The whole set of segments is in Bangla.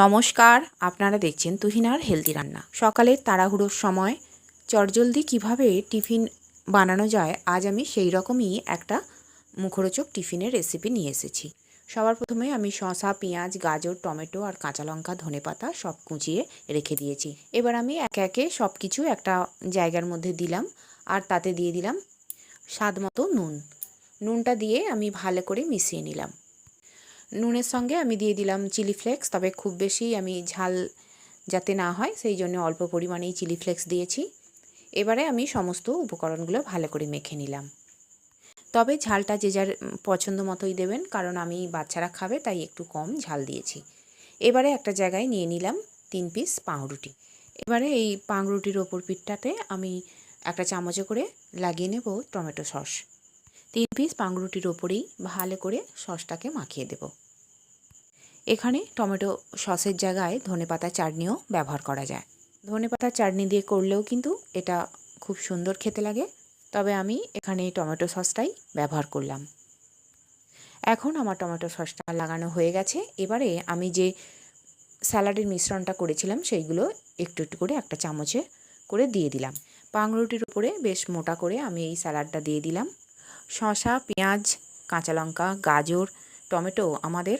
নমস্কার, আপনারা দেখছেন তুহিনার হেলদি রান্না। সকালের তাড়াহুড়োর সময় চটজলদি কীভাবে টিফিন বানানো যায়, আজ আমি সেই রকমই একটা মুখরোচক টিফিনের রেসিপি নিয়ে এসেছি। সবার প্রথমে আমি শসা, পেঁয়াজ, গাজর, টমেটো আর কাঁচা লঙ্কা ধনেপাতা সব কুচিয়ে রেখে দিয়েছি। এবার আমি একে একে সব কিছু একটা জায়গার মধ্যে দিলাম আর তাতে দিয়ে দিলাম স্বাদ মতো নুন। নুনটা দিয়ে আমি ভালো করে মিশিয়ে নিলাম। নুনের সঙ্গে আমি দিয়ে দিলাম চিলি ফ্লেক্স, তবে খুব বেশি আমি ঝাল যাতে না হয়, সেই জন্য অল্প পরিমাণেই চিলি ফ্লেক্স দিয়েছি। এবারে আমি সমস্ত উপকরণগুলো ভালো করে মেখে নিলাম। তবে ঝালটা যে যার পছন্দ মতোই দেবেন, কারণ আমি বাচ্চারা খাবে, তাই একটু কম ঝাল দিয়েছি। এবারে একটা জায়গায় নিয়ে নিলাম তিন পিস পাউরুটি। এবারে এই পাউরুটির ওপর পিঠটাতে আমি একটা চামচে করে লাগিয়ে নেব টমেটো সস। তিন পিস পাউরুটির ওপরেই ভালো করে সসটাকে মাখিয়ে দেব। এখানে টমেটো সসের জায়গায় ধনেপাতা চাটনিও ব্যবহার করা যায়। ধনেপাতা চাটনি দিয়ে করলেও কিন্তু এটা খুব সুন্দর খেতে লাগে। তবে আমি এখানে টমেটো সসটাই ব্যবহার করলাম। এখন আমার টমেটো সসটা লাগানো হয়ে গেছে। এবারে আমি যে স্যালাডের মিশ্রণটা করেছিলাম, সেইগুলো একটু একটু করে একটা চামচে করে দিয়ে দিলাম। পাংরুটির উপরে বেশ মোটা করে আমি এই স্যালাডটা দিয়ে দিলাম। শসা, পেঁয়াজ, কাঁচা লঙ্কা, গাজর, টমেটো আমাদের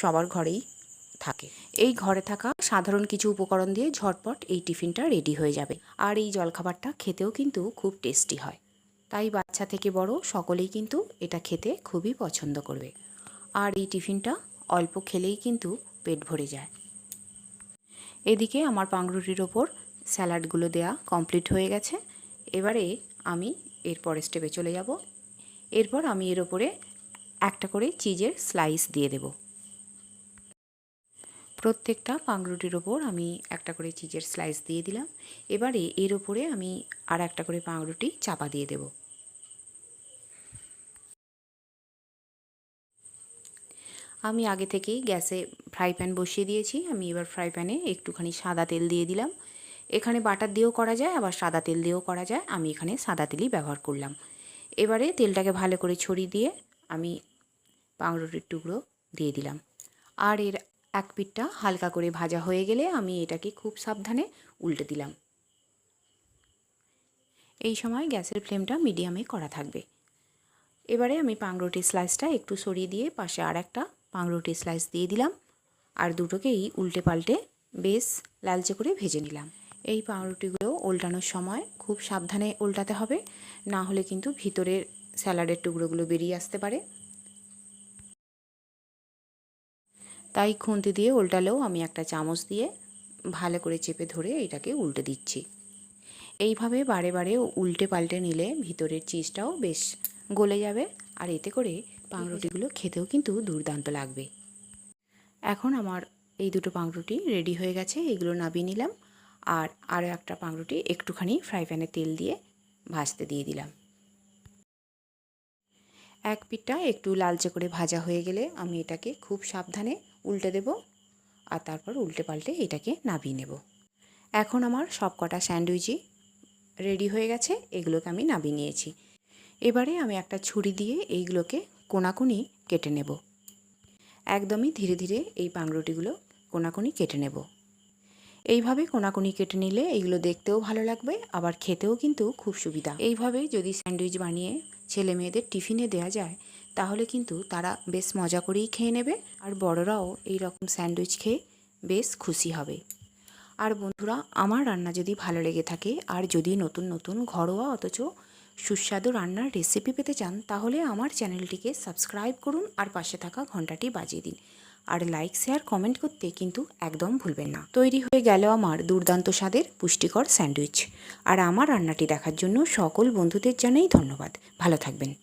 সবার ঘরেই থাকে। এই ঘরে থাকা সাধারণ কিছু উপকরণ দিয়ে ঝটপট এই টিফিনটা রেডি হয়ে যাবে। আর এই জলখাবারটা খেতেও কিন্তু খুব টেস্টি হয়। তাই বাচ্চা থেকে বড় সকলেই কিন্তু এটা খেতে খুবই পছন্দ করবে। আর এই টিফিনটা অল্প খেলেই কিন্তু পেট ভরে যায়। এদিকে আমার পাউরুটির ওপর স্যালাডগুলো দেয়া কমপ্লিট হয়ে গেছে। এবারে আমি এর পরের স্টেপে চলে যাব। এরপর আমি এর ওপরে একটা করে চিজের স্লাইস দিয়ে দেব। প্রত্যেকটা পাউরুটির ওপর আমি একটা করে চিজের স্লাইস দিয়ে দিলাম। এবারে এর ওপরে আমি আর একটা করে পাউরুটি চাপা দিয়ে দেব। আমি আগে থেকেই গ্যাসে ফ্রাই প্যান বসিয়ে দিয়েছি। আমি এবার ফ্রাই প্যানে একটুখানি সাদা তেল দিয়ে দিলাম। এখানে বাটার দিয়েও করা যায়, আবার সাদা তেল দিয়েও করা যায়। আমি এখানে সাদা তেলই ব্যবহার করলাম। এবারে তেলটাকে ভালো করে ছড়িয়ে দিয়ে আমি পাউরুটির টুকরো দিয়ে দিলাম। আর এর এক পিঠটা হালকা করে ভাজা হয়ে গেলে আমি এটাকে খুব সাবধানে উল্টে দিলাম। এই সময় গ্যাসের ফ্লেমটা মিডিয়ামে করা থাকবে। এবারে আমি পাউরুটির স্লাইসটা একটু সরিয়ে দিয়ে পাশে আর একটা পাউরুটির স্লাইস দিয়ে দিলাম আর দুটোকেই উল্টে পাল্টে বেশ লালচে করে ভেজে নিলাম। এই পাউরুটিগুলো উল্টানোর সময় খুব সাবধানে উল্টাতে হবে, না হলে কিন্তু ভিতরের স্যালাডের টুকরোগুলো বেরিয়ে আসতে পারে। তাই খুন্তি দিয়ে উল্টালেও আমি একটা চামচ দিয়ে ভালো করে চেপে ধরে এটাকে উল্টে দিচ্ছি। এইভাবে বারে বারে উল্টে পাল্টে নিলে ভিতরের চিজটাও বেশ গলে যাবে আর এতে করে পাউরুটিগুলো খেতেও কিন্তু দুর্দান্ত লাগবে। এখন আমার এই দুটো পাউরুটি রেডি হয়ে গেছে, এগুলো নাবিয়ে নিলাম আর আরও একটা পাউরুটি একটুখানি ফ্রাই প্যানে তেল দিয়ে ভাজতে দিয়ে দিলাম। এক পিঠটা একটু লালচে করে ভাজা হয়ে গেলে আমি এটাকে খুব সাবধানে উল্টে দেব আর তারপর উল্টে পাল্টে এটাকে নাবিয়ে নেব। এখন আমার সব কটা স্যান্ডউইচই রেডি হয়ে গেছে, এগুলোকে আমি নাবিয়ে নিয়েছি। এবারে আমি একটা ছুরি দিয়ে এইগুলোকে কোনাকুনি কেটে নেব। একদমই ধীরে ধীরে এই পাংরুটিগুলো কোনাকুনি কেটে নেব। এইভাবে কোনাকুনি কেটে নিলে এইগুলো দেখতেও ভালো লাগবে, আবার খেতেও কিন্তু খুব সুবিধা। এইভাবে যদি স্যান্ডউইচ বানিয়ে ছেলে মেয়েদের টিফিনে দেয়া যায়, তাহলে কিন্তু তারা বেশ মজা করেই খেয়ে নেবে আর বড়রাও এই রকম স্যান্ডউইচ খেয়ে বেশ খুশি হবে। আর বন্ধুরা, আমার রান্না যদি ভালো লেগে থাকে আর যদি নতুন নতুন ঘরোয়া অথচ সুস্বাদু রান্নার রেসিপি পেতে চান, তাহলে আমার চ্যানেলটিকে সাবস্ক্রাইব করুন আর পাশে থাকা ঘন্টাটি বাজিয়ে দিন। আর লাইক শেয়ার কমেন্ট করতে কিন্তু একদম ভুলবেন না। তৈরি হয়ে গেল আমার দুর্দান্ত স্বাদের পুষ্টিকর স্যান্ডউইচ। আর আমার রান্নাটি দেখার জন্য সকল বন্ধুদের জানাই ধন্যবাদ। ভালো থাকবেন।